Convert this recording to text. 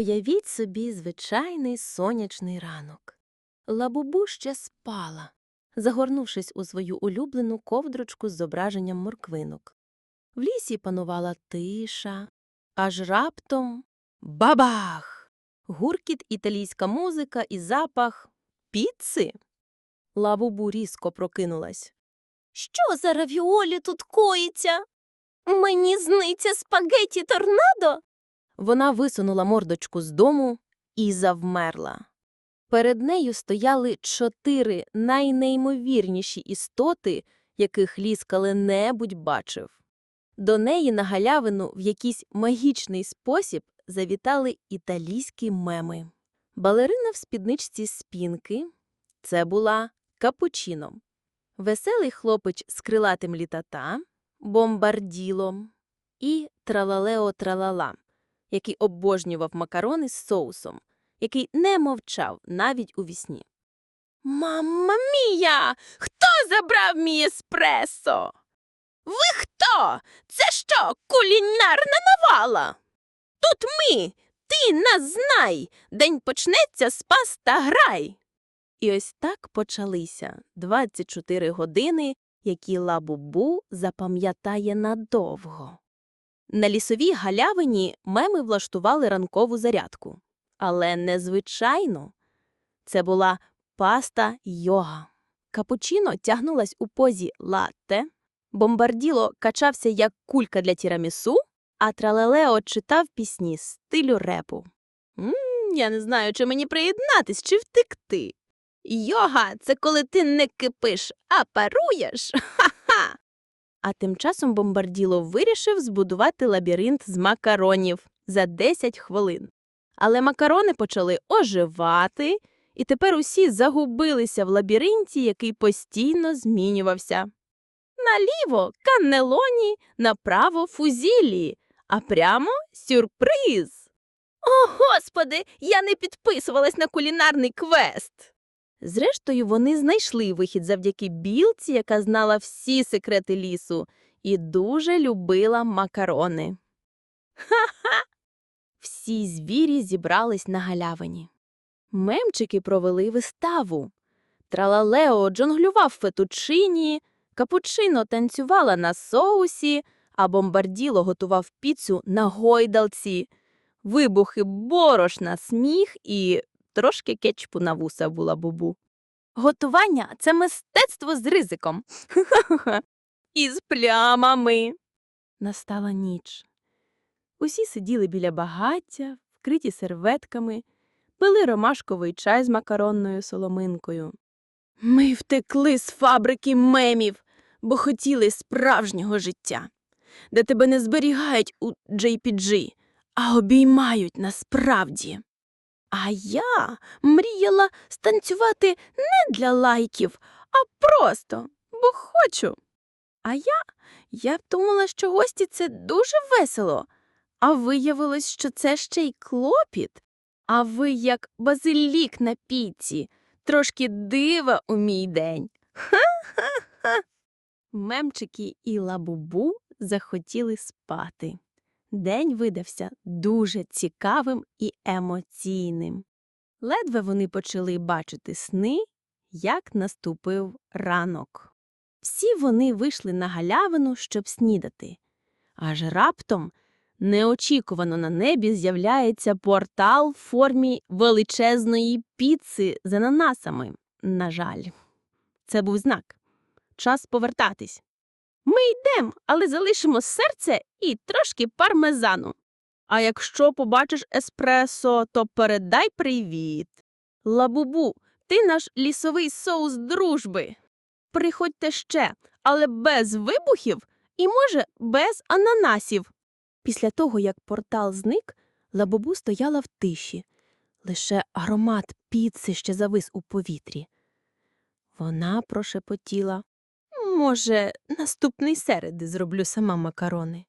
Уявіть собі звичайний сонячний ранок. Лабубу ще спала, загорнувшись у свою улюблену ковдрочку з зображенням морквинок. В лісі панувала тиша, аж раптом бабах! Гуркіт, італійська музика і запах піци. Лабубу різко прокинулась. Що за равіолі тут коїться? Мені зниться спагеті торнадо? Вона висунула мордочку з дому і завмерла. Перед нею стояли чотири найнеймовірніші істоти, яких ліс коли-небудь бачив. До неї на галявину в якийсь магічний спосіб завітали італійські меми. Балерина в спідничці спінки – це була капучино. Веселий хлопець з крилатим літата – бомбарділом і тралалео-тралала, який обожнював макарони з соусом, який не мовчав навіть у вісні. Мамма мія! Хто забрав мій еспресо? Ви хто? Це що, кулінарна навала? Тут ми, ти нас знай, день почнеться з паста грай. І ось так почалися 24 години, які Лабубу запам'ятає надовго. На лісовій галявині меми влаштували ранкову зарядку. Але незвичайно. Це була паста йога. Капучино тягнулась у позі латте, бомбарділо качався як кулька для тірамісу, а тралелео читав пісні стилю репу. М, я не знаю, чи мені приєднатись, чи втекти. Йога це коли ти не кипиш, а паруєш. А тим часом бомбарділо вирішив збудувати лабіринт з макаронів за 10 хвилин. Але макарони почали оживати, і тепер усі загубилися в лабіринті, який постійно змінювався. Наліво каннелоні, направо фузілі, а прямо сюрприз. О, господи, я не підписувалась на кулінарний квест. Зрештою, вони знайшли вихід завдяки білці, яка знала всі секрети лісу, і дуже любила макарони. Ха-ха! Всі звірі зібрались на галявині. Мемчики провели виставу. Тралалео джонглював фетучині, капучино танцювала на соусі, а бомбарділо готував піцу на гойдалці. Вибухи борошна, сміх і трошки кетчупу на вуса була бубу. Готування це мистецтво з ризиком. І з плямами. Настала ніч. Усі сиділи біля багаття, вкриті серветками, пили ромашковий чай з макаронною соломинкою. Ми втекли з фабрики мемів, бо хотіли справжнього життя, де тебе не зберігають у JPG, а обіймають насправді. А я мріяла станцювати не для лайків, а просто, бо хочу. А я, я думала, що гості це дуже весело, а виявилось, що це ще й клопіт. А ви як базилік на піці, трошки дива у мій день. Ха-ха-ха. Мемчики і лабубу захотіли спати. День видався дуже цікавим і емоційним. Ледве вони почали бачити сни, як наступив ранок. Всі вони вийшли на галявину, щоб снідати. Аж раптом неочікувано на небі з'являється портал в формі величезної піци з ананасами. На жаль, це був знак. Час повертатись. Ми йдемо, але залишимо серце і трошки пармезану. А якщо побачиш еспресо, то передай привіт. Лабубу, ти наш лісовий соус дружби. Приходьте ще, але без вибухів і, може, без ананасів. Після того, як портал зник, лабубу стояла в тиші. Лише аромат піци ще завис у повітрі. Вона прошепотіла. Може, наступний середи зроблю сама макарони.